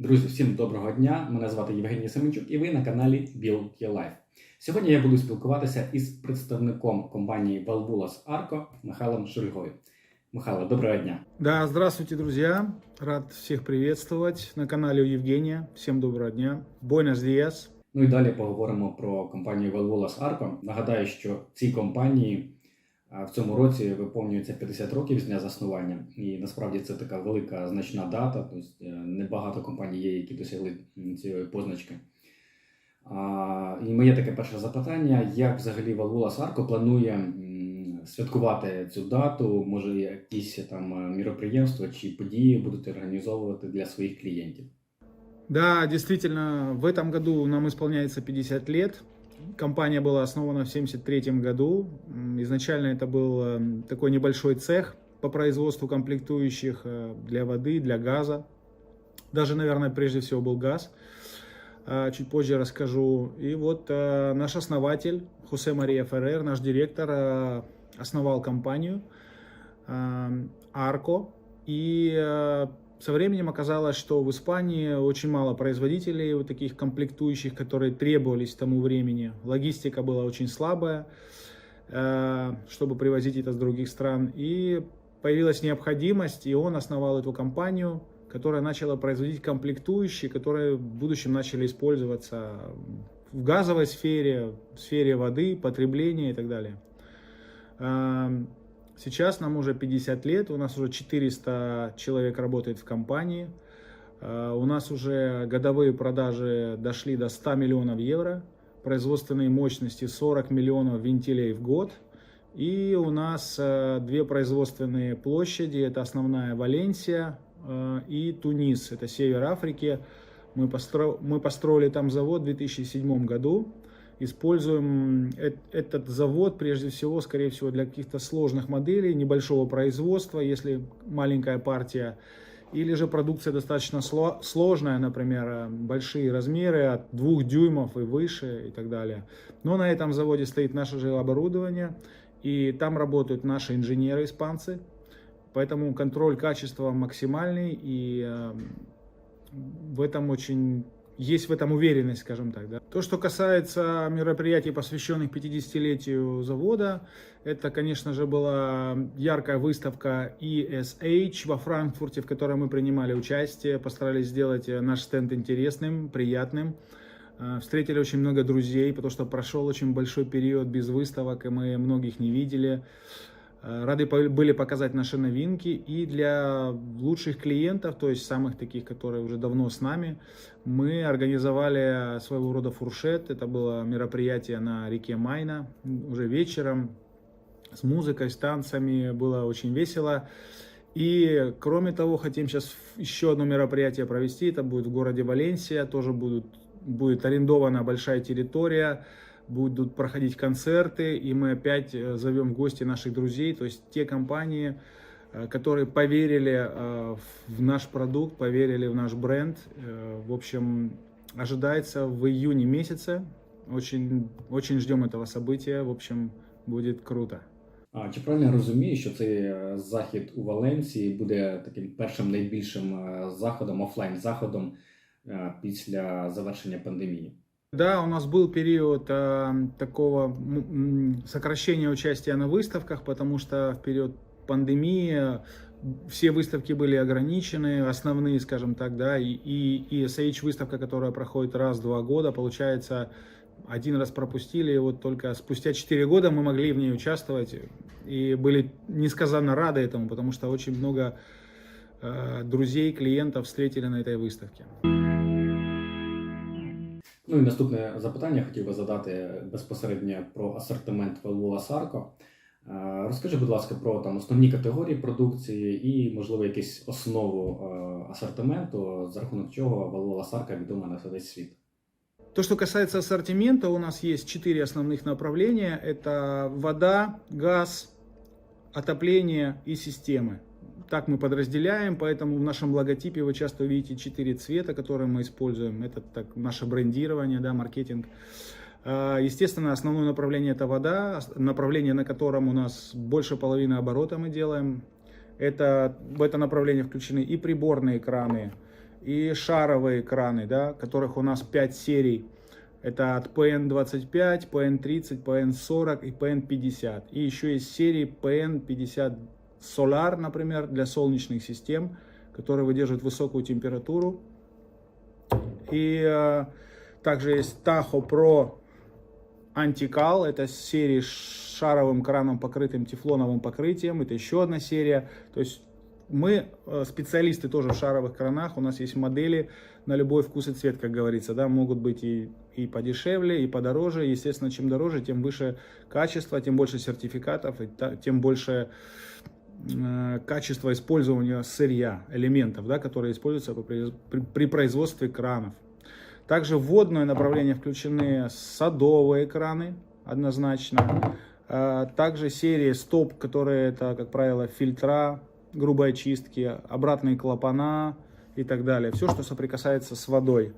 Друзі, всім доброго дня! Мене звати Євгеній Семенчук і ви на каналі Build Your Life. Сьогодні я буду спілкуватися із представником компанії Valvulas Arco Михайлом Шульгою. Михайло, доброго дня! Да, здравствуйте, друзья. Рад всех приветствовать на канале у Евгения. Всем доброго дня. Buenos días. Ну і далі поговоримо про компанію Valvulas Arco. Нагадаю, що цій компанії в цьому році виповнюється 50 років з дня заснування, і насправді це така велика значна дата. Тобто е, небагато компаній є, які досягли цієї позначки. І моє таке перше запитання: як взагалі Valvulas Arco планує святкувати цю дату? Може, якісь там е, міроприємства чи події будете організовувати для своїх клієнтів? Да, действительно, в этом году нам исполняется 50 лет. Компания была основана в 1973 году. Изначально это был э, такой небольшой цех по производству комплектующих э, для воды, для газа. Даже, наверное, прежде всего был газ. А, Чуть позже расскажу. И вот э, наш основатель Хосе Мария Феррер, наш директор, э, основал компанию э, Арко. И э, со временем оказалось, что в Испании очень мало производителей вот таких комплектующих, которые требовались тому времени. Логистика была очень слабая, э, чтобы привозить это с других стран. И появилась необходимость, и он основал эту компанию, которая начала производить комплектующие, которые в будущем начали использоваться в газовой сфере, в сфере воды, потребления и так далее. Сейчас нам уже 50 лет, у нас уже 400 человек работает в компании. Э, У нас уже годовые продажи дошли до 100 миллионов евро, производственные мощности 40 миллионов вентилей в год. И у нас э, две производственные площади, это основная Валенсия э, и Тунис, это север Африки. Мы, постро... мы построили там завод в 2007 году. Используем этот завод прежде всего, скорее всего, для каких-то сложных моделей, небольшого производства, если маленькая партия, или же продукция достаточно сло- сложная, например, э, большие размеры от 2 дюймов и выше и так далее. Но на этом заводе стоит наше же оборудование, и там работают наши инженеры испанцы, поэтому контроль качества максимальный, и э, в этом очень есть в этом уверенность, скажем так. Да. То, что касается мероприятий, посвященных 50-летию завода, это, конечно же, была яркая выставка ESH во Франкфурте, в которой мы принимали участие, постарались сделать э, наш стенд интересным, приятным. Э, Встретили очень много друзей, потому что прошел очень большой период без выставок, и мы многих не видели. Э, Рады были показать наши новинки и для лучших клиентов, то есть самых таких, которые уже давно с нами, мы организовали своего рода фуршет. Это было мероприятие на реке Майна уже вечером с музыкой, с танцами. Было очень весело. И кроме того, хотим сейчас еще одно мероприятие провести. Это будет в городе Валенсия. Тоже будут, будет арендована большая территория будут проходить концерты, и мы опять э, зовем в гости наших друзей, то есть те компании, э, которые поверили э, в наш продукт, поверили в наш бренд. Э, В общем, ожидается в июне месяце. Очень, очень ждем этого события. В общем, будет круто. А чи правильно я розумію, що цей е, захід у Валенції буде таким першим найбільшим е, заходом, офлайн заходом е, після завершення пандемії? Да, у нас был период э, такого сокращения участия на выставках, потому что в период пандемии все выставки были ограничены, основные, скажем так, да, и, и, и SH выставка, которая проходит раз в два года, получается, один раз пропустили, и вот только спустя 4 года мы могли в ней участвовать и были несказанно рады этому, потому что очень много э, друзей, клиентов встретили на этой выставке. Ну і наступне запитання хотів би задати безпосередньо про асортимент Valvola Sarco. Е, Розкажи, будь ласка, про там основні категорії продукції і, можливо, якусь основу е, асортименту, за рахунок чого Valvola Sarco відома на весь світ. То, что касается ассортимента, у нас есть четыре основных направления. Это вода, газ, отопление и системы. Так мы подразделяем, поэтому в нашем логотипе вы часто увидите четыре цвета, которые мы используем. Это так, наше брендирование, да, маркетинг. А, Естественно, основное направление это вода, направление, на котором у нас больше половины оборота мы делаем. Это, в это направление включены и приборные краны, и шаровые краны, да, которых у нас 5 серий. Это от PN25, PN30, PN40 и PN50. И еще есть серии PN50 Solar, например, для солнечных систем, которые выдерживают высокую температуру. И э, также есть Tahoe Pro Antical, это серия с шаровым краном, покрытым тефлоновым покрытием. Это еще одна серия. То есть мы э, специалисты тоже в шаровых кранах. У нас есть модели на любой вкус и цвет, как говорится. Да, могут быть и, и подешевле, и подороже. Естественно, чем дороже, тем выше качество, тем больше сертификатов, и та, тем больше качество использования сырья, элементов, да, которые используются при, производстве кранов. Также в водное направление включены садовые краны, однозначно. Э, Также серии стоп, которые это, как правило, фильтра, грубой очистки, обратные клапана и так далее. Все, что соприкасается с водой.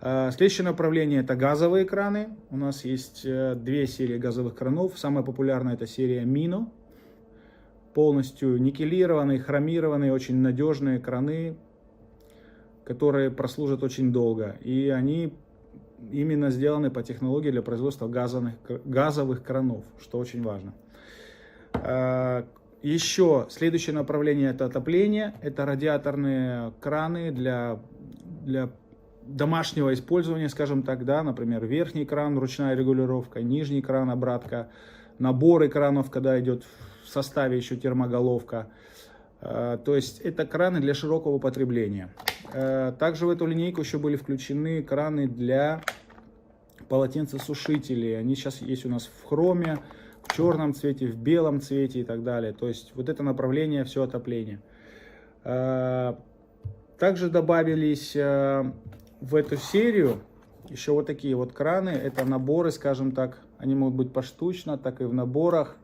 Э, Следующее направление это газовые краны. У нас есть э, две серии газовых кранов. Самая популярная это серия Mino. Полностью никелированные, хромированные, очень надежные краны, которые прослужат очень долго. И они именно сделаны по технологии для производства газовых, газовых кранов, что очень важно. Э, Еще следующее направление это отопление. Это радиаторные краны для, для домашнего использования, скажем так, да, например, верхний кран, ручная регулировка, нижний кран, обратка, набор экранов, когда идет в составе еще термоголовка. Э, То есть это краны для широкого употребления. Э, Также в эту линейку еще были включены краны для полотенцесушителей. Они сейчас есть у нас в хроме, в черном цвете, в белом цвете и так далее. То есть вот это направление все отопление. Э, Также добавились в эту серию еще вот такие вот краны. Это наборы, скажем так. Они могут быть поштучно, так и в наборах.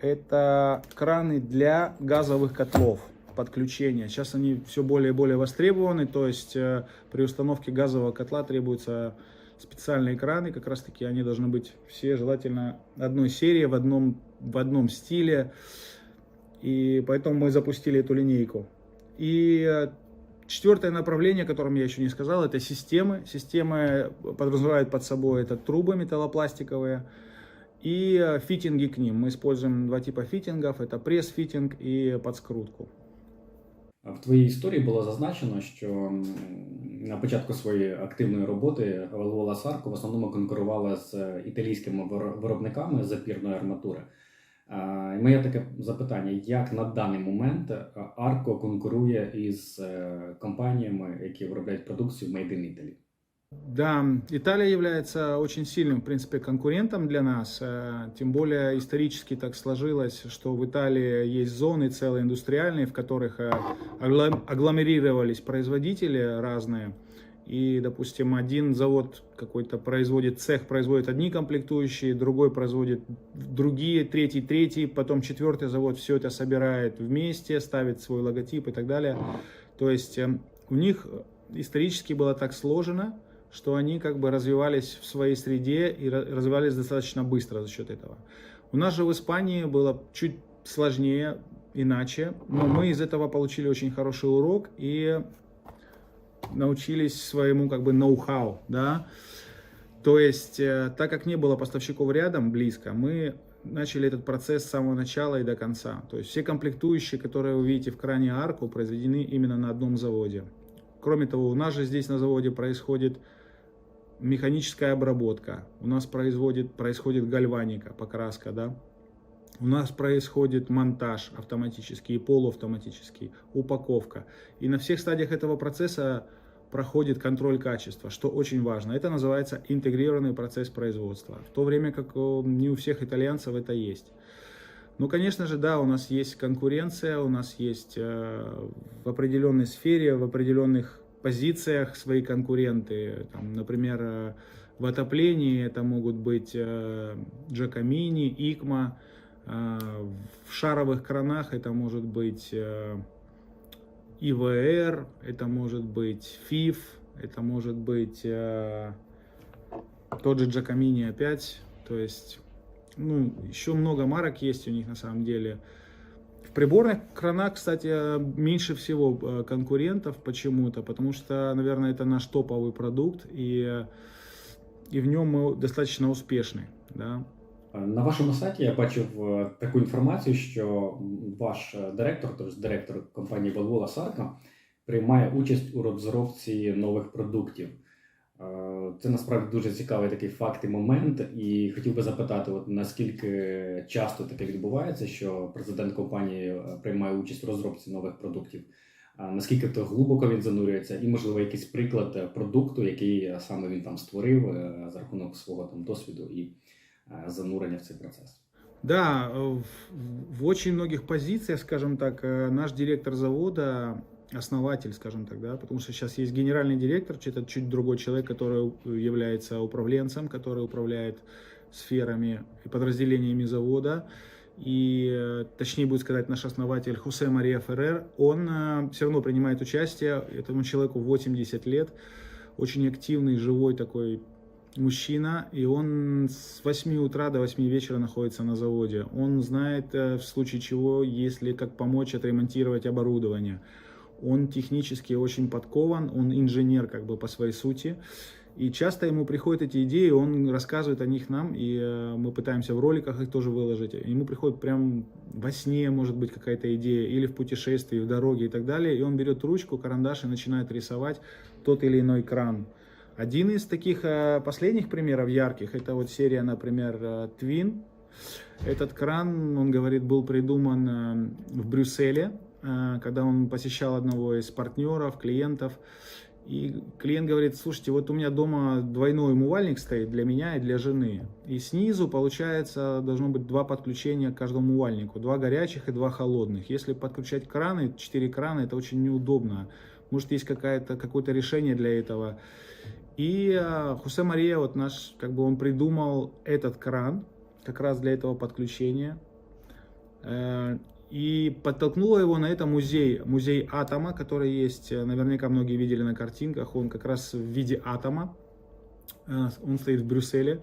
Это краны для газовых котлов подключения. Сейчас они все более и более востребованы, то есть э, при установке газового котла требуются специальные краны, как раз таки они должны быть все желательно одной серии, в одном, в одном стиле. И поэтому мы запустили эту линейку. И э, четвертое направление, о котором я еще не сказал, это системы. Системы подразумевают под собой это трубы металлопластиковые и э, фитинги к ним. Мы используем два типа фитингов. Это пресс-фитинг и подскрутку. В твоїй історії було зазначено, що м, на початку своєї активної роботи Волвола Сарко в основному конкурувала з е, італійськими виро- виробниками запірної арматури. А, і Моє таке запитання: як на даний момент е, Арко конкурує із е, компаніями, які виробляють продукцію Made in Italy? Да, Италия является очень сильным, в принципе, конкурентом для нас. э, Тем более исторически так сложилось, что в Италии есть зоны целые индустриальные, в которых э, аглом- агломерировались производители разные. И, допустим, один завод какой-то производит, цех производит одни комплектующие, другой производит другие, третий, третий, потом четвертый завод все это собирает вместе, ставит свой логотип и так далее. То есть э, у них исторически было так сложено, что они как бы развивались в своей среде и ра- развивались достаточно быстро за счет этого. У нас же в Испании было чуть сложнее, иначе, но мы из этого получили очень хороший урок и научились своему как бы ноу-хау, да. То есть, э, так как не было поставщиков рядом, близко, мы начали этот процесс с самого начала и до конца. То есть все комплектующие, которые вы видите в кране арку, произведены именно на одном заводе. Кроме того, у нас же здесь на заводе происходит механическая обработка, у нас производит, происходит гальваника, покраска, да. У нас происходит монтаж автоматический и полуавтоматический, упаковка. И на всех стадиях этого процесса проходит контроль качества, что очень важно. Это называется интегрированный процесс производства. В то время как э, не у всех итальянцев это есть. Ну, конечно же, да, у нас есть конкуренция, у нас есть э, в определенной сфере, в определенных позициях свои конкуренты. Там, например, э, в отоплении это могут быть э, Giacomini, Икма. Э, в шаровых кранах это может быть ИВР, это может быть ФИФ, это может быть тот же Giacomini опять. То есть, ну, еще много марок есть у них на самом деле. В приборных кранах, кстати, меньше всего э, конкурентов почему-то, потому что, наверное, это наш топовый продукт, и, э, и в нем мы достаточно успешны. Да. На вашому сайті я бачив е, таку інформацію, що ваш е, директор, тобто директор компанії Valvola Сарка, приймає участь у розробці нових продуктів. Е, Це насправді дуже цікавий такий факт і момент. І хотів би запитати, от наскільки часто таке відбувається, що президент компанії е, приймає участь у розробці нових продуктів. Наскільки то глибоко він занурюється, і можливо якийсь приклад е, продукту, який саме він там створив за рахунок свого там досвіду і занурення в цей процес. Да, в, в очень многих позициях, скажем так, наш директор завода, основатель, скажем так, да, потому что сейчас есть генеральный директор, это чуть другой человек, который является управленцем, который управляет сферами и подразделениями завода. И, э, точнее будет сказать, наш основатель Хусе Мария Феррер, он все равно принимает участие, этому человеку 80 лет, очень активный, живой такой мужчина, и он с 8 утра до 8 вечера находится на заводе. Он знает, э, в случае чего, если как помочь отремонтировать оборудование. Он технически очень подкован, он инженер как бы по своей сути. И часто ему приходят эти идеи, он рассказывает о них нам, и э, мы пытаемся в роликах их тоже выложить. Ему приходит прям во сне, может быть, какая-то идея, или в путешествии, в дороге и так далее. И он берет ручку, карандаш и начинает рисовать тот или иной кран. Один из таких э, последних примеров ярких, это вот серия, например, э, Twin. Этот кран, он говорит, был придуман в Брюсселе, когда он посещал одного из партнеров, клиентов. И клиент говорит, слушайте, вот у меня дома двойной умывальник стоит для меня и для жены. И снизу, получается, должно быть два подключения к каждому умывальнику. Два горячих и два холодных. Если подключать краны, четыре крана, это очень неудобно. Может, есть какая-то, какое-то решение для этого. И э, Хусе Мария, вот наш, как бы он придумал этот кран, как раз для этого подключения. И подтолкнуло его на это музей, музей атома, который есть, э, наверняка многие видели на картинках, он как раз в виде атома, Э, он стоит в Брюсселе.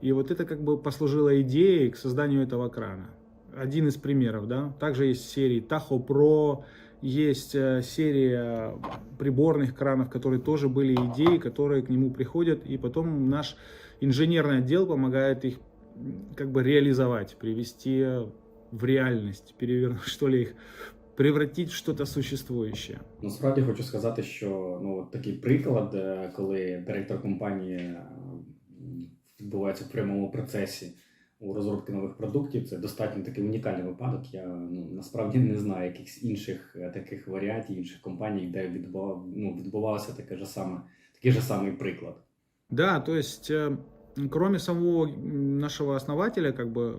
И вот это как бы послужило идеей к созданию этого крана. Один из примеров, да. Также есть серии Tahoe Pro, есть э, серия приборных кранов, которые тоже были идеи, которые к нему приходят, и потом наш инженерный отдел помогает их как бы реализовать, привести в реальность, перевернуть, что ли, их превратить в что-то существующее. Насправді хочу сказати, що ну такий приклад, е, коли директор компанії е, відбувається в прямому процесі у розробці нових продуктів, це достатньо такий унікальний випадок. Я ну насправді не знаю якихось інших е, таких варіантів, інших компаній, де відбував, ну, відбувався таке ж саме, такий же самий приклад. Да, то есть, кроме самого нашего основателя, как бы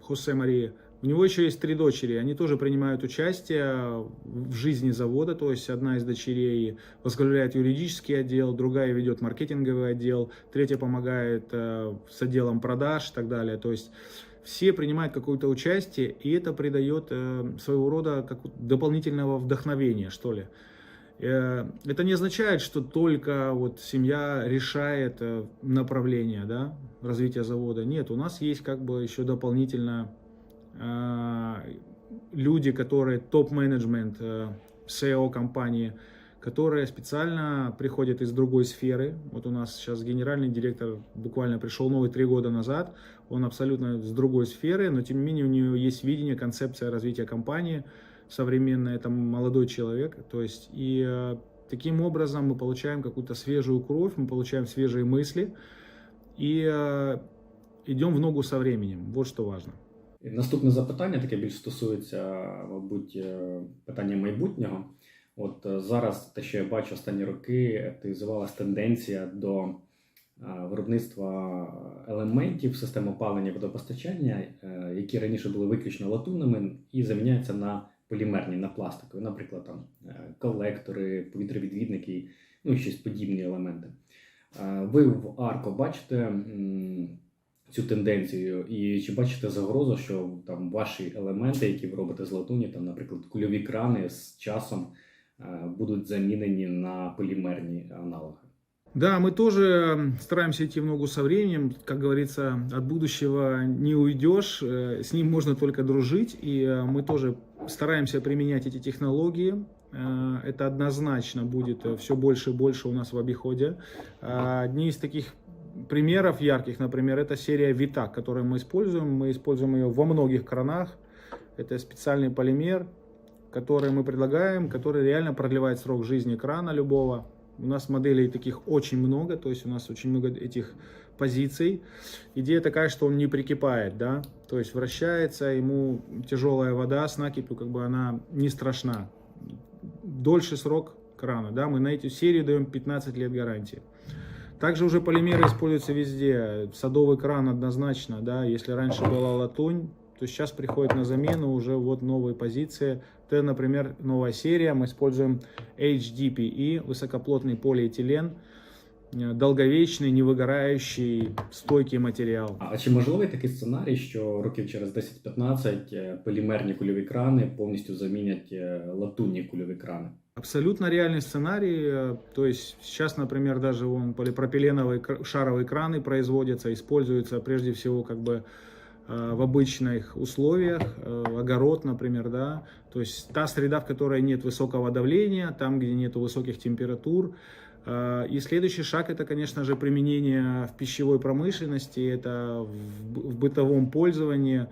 Хосе Марии, у него еще есть три дочери. Они тоже принимают участие в жизни завода. То есть, одна из дочерей возглавляет юридический отдел, другая ведет маркетинговый отдел, третья помогает э, с отделом продаж и так далее. То есть, все принимают какое-то участие, и это придает э, своего рода как дополнительного вдохновения, что ли. Э, Это не означает, что только вот семья решает э, направление да, развития завода. Нет, у нас есть как бы еще дополнительно люди, которые топ-менеджмент э, SEO компании, которые специально приходят из другой сферы. Вот у нас сейчас генеральный директор буквально пришел новый три года назад. Он абсолютно с другой сферы, но тем не менее у него есть видение, концепция развития компании современная. Это молодой человек. То есть и э, таким образом мы получаем какую-то свежую кровь, мы получаем свежие мысли и э, идем в ногу со временем. Вот что важно. Наступне запитання, таке більш стосується, мабуть, е, питання майбутнього. От е, зараз те, що я бачу останні роки, активізувалася тенденція до е, виробництва елементів систем опалення водопостачання, які раніше були виключно латунними, і заміняються на полімерні, на пластикові, наприклад, там колектори, повітровідвідники, ну і щось подібні елементи. Ви в Арко бачите цю тенденцію, і чи бачите загрозу, що там ваші елементи, які ви робите з латуні, там, наприклад, кульові крани з часом е, будуть замінені на полімерні аналоги? Да, мы тоже стараемся идти в ногу со временем. Как говорится, от будущего не уйдешь, э, с ним можно только дружить. И э, мы тоже стараемся применять эти технологии. Э, Это однозначно будет все больше и больше у нас в обиходе. А Одни из таких примеров ярких, например, это серия Vitac, которую мы используем. Мы используем ее во многих кранах. Это специальный полимер, который мы предлагаем, который реально продлевает срок жизни крана любого. У нас моделей таких очень много, то есть у нас очень много этих позиций. Идея такая, что он не прикипает, да, то есть вращается, ему тяжелая вода с накипью, как бы она не страшна. Дольше срок крана, да, мы на эту серию даем 15 лет гарантии. Также уже полимеры используются везде. Садовый кран однозначно, да, если раньше была латунь, то сейчас приходит на замену уже вот новые позиции. Это, например, новая серия. Мы используем HDPE, высокоплотный полиэтилен, э, долговечный, невыгорающий, стойкий матеріал. А чи можливий такий сценарій, що років через 10-15 е, полімерні кульові крани повністю замінять е, латунні кульові крани? Абсолютно реальный сценарий. э, То есть сейчас, например, даже вон полипропиленовые кр- шаровые краны производятся, используются прежде всего как бы э, в обычных условиях, э, огород, например, да, то есть та среда, в которой нет высокого давления, там, где нет высоких температур. Э, И следующий шаг это, конечно же, применение в пищевой промышленности, это в бытовом пользовании.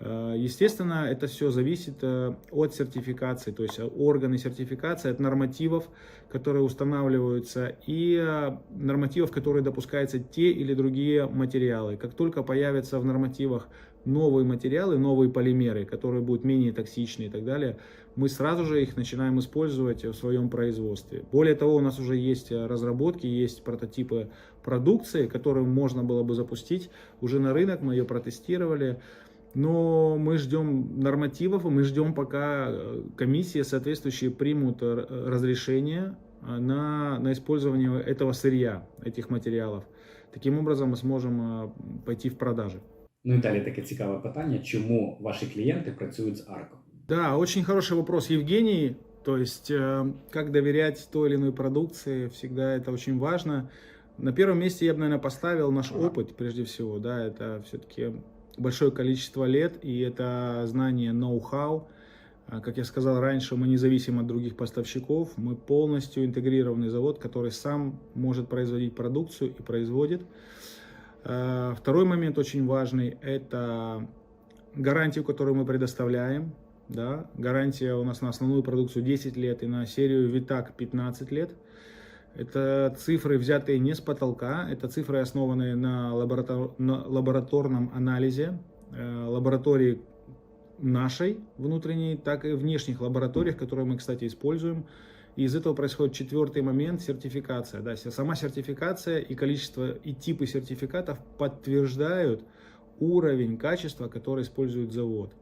Э, Естественно, это все зависит э, от сертификации, то есть э, органы сертификации, от нормативов, которые устанавливаются, и нормативов, которые допускаются те или другие материалы. Как только появятся в нормативах новые материалы, новые полимеры, которые будут менее токсичны и так далее, мы сразу же их начинаем использовать в своем производстве. Более того, у нас уже есть разработки, есть прототипы продукции, которые можно было бы запустить уже на рынок, мы ее протестировали. Но мы ждем нормативов, и мы ждем, пока э, комиссии соответствующие примут э, разрешение э, на, на использование этого сырья, этих материалов. Таким образом мы сможем э, пойти в продажи. Ну і далі таке цікаве питання: чому ваші клієнти працюють з Арко? Да, очень хороший вопрос, Евгений. То есть, э, как доверять той или иной продукции, всегда это очень важно. На первом месте я бы, наверное, поставил наш опыт, прежде всего, да, это все-таки большое количество лет, и это знание ноу-хау. А, Как я сказал раньше, мы не зависим от других поставщиков, мы полностью интегрированный завод, который сам может производить продукцию и производит. Э, Второй момент очень важный – это гарантию, которую мы предоставляем. Да? Гарантия у нас на основную продукцию 10 лет и на серию Витак 15 лет. Это цифры, взятые не с потолка, это цифры, основанные на, лаборатор- на лабораторном анализе э, лаборатории нашей внутренней, так и внешних лабораториях, которые мы, кстати, используем. И из этого происходит четвертый момент – сертификация. Да, сама сертификация и количество и типы сертификатов подтверждают уровень качества, который использует завод.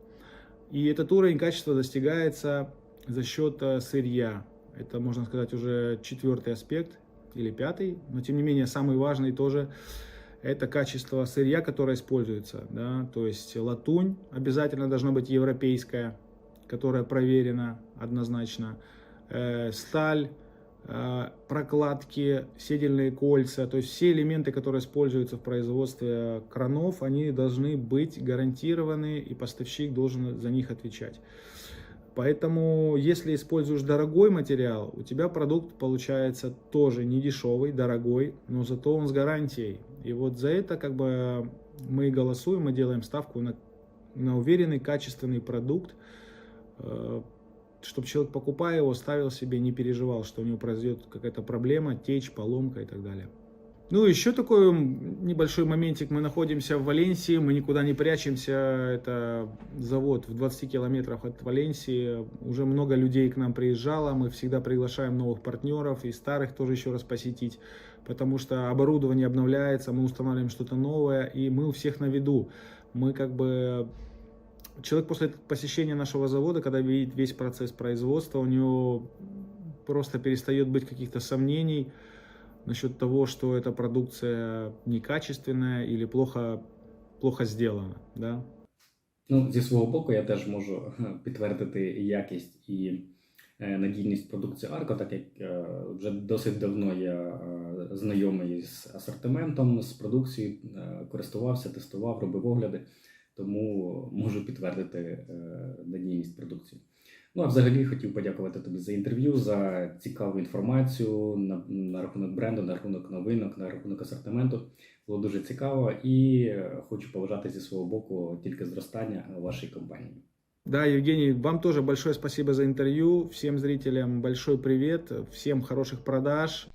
И этот уровень качества достигается за счет э, сырья. Это, можно сказать, уже четвертый аспект или пятый, но тем не менее самый важный тоже это качество сырья, которое используется. Да? То есть латунь обязательно должна быть европейская, которая проверена однозначно. Э, сталь, э, прокладки, седельные кольца, то есть все элементы, которые используются в производстве кранов, они должны быть гарантированы, и поставщик должен за них отвечать. Поэтому, если используешь дорогой материал, у тебя продукт получается тоже не дешевый, дорогой, но зато он с гарантией. И вот за это как бы мы и голосуем, мы делаем ставку на, на уверенный, качественный продукт, чтобы человек, покупая его, ставил себе, не переживал, что у него произойдет какая-то проблема, течь, поломка и так далее. Ну, еще такой небольшой моментик. Мы находимся в Валенсии, мы никуда не прячемся. Это завод в 20 километрах от Валенсии. Уже много людей к нам приезжало. Мы всегда приглашаем новых партнеров и старых тоже еще раз посетить. Потому что оборудование обновляется, мы устанавливаем что-то новое, и мы у всех на виду. Мы как бы человек после посещения нашего завода, когда видит весь процесс производства, у него просто перестает быть каких-то сомнений насчет того, что эта продукция некачественная или плохо, плохо сделана. Да? Ну, зі свого боку, я теж можу підтвердити якість і е, надійність продукції Арко, так як е, вже досить давно я е, знайомий з асортиментом, з продукцією, користувався, тестував, робив огляди, тому можу підтвердити надійність продукції. Ну а взагалі хотів подякувати тобі за інтерв'ю, за цікаву інформацію на, на рахунок бренду, на рахунок новинок, на рахунок асортименту. Було дуже цікаво і хочу побажати зі свого боку тільки зростання вашої компанії. Да, Евгений, вам тоже большое спасибо за интервью. Всем зрителям большой привет, всем хороших продаж.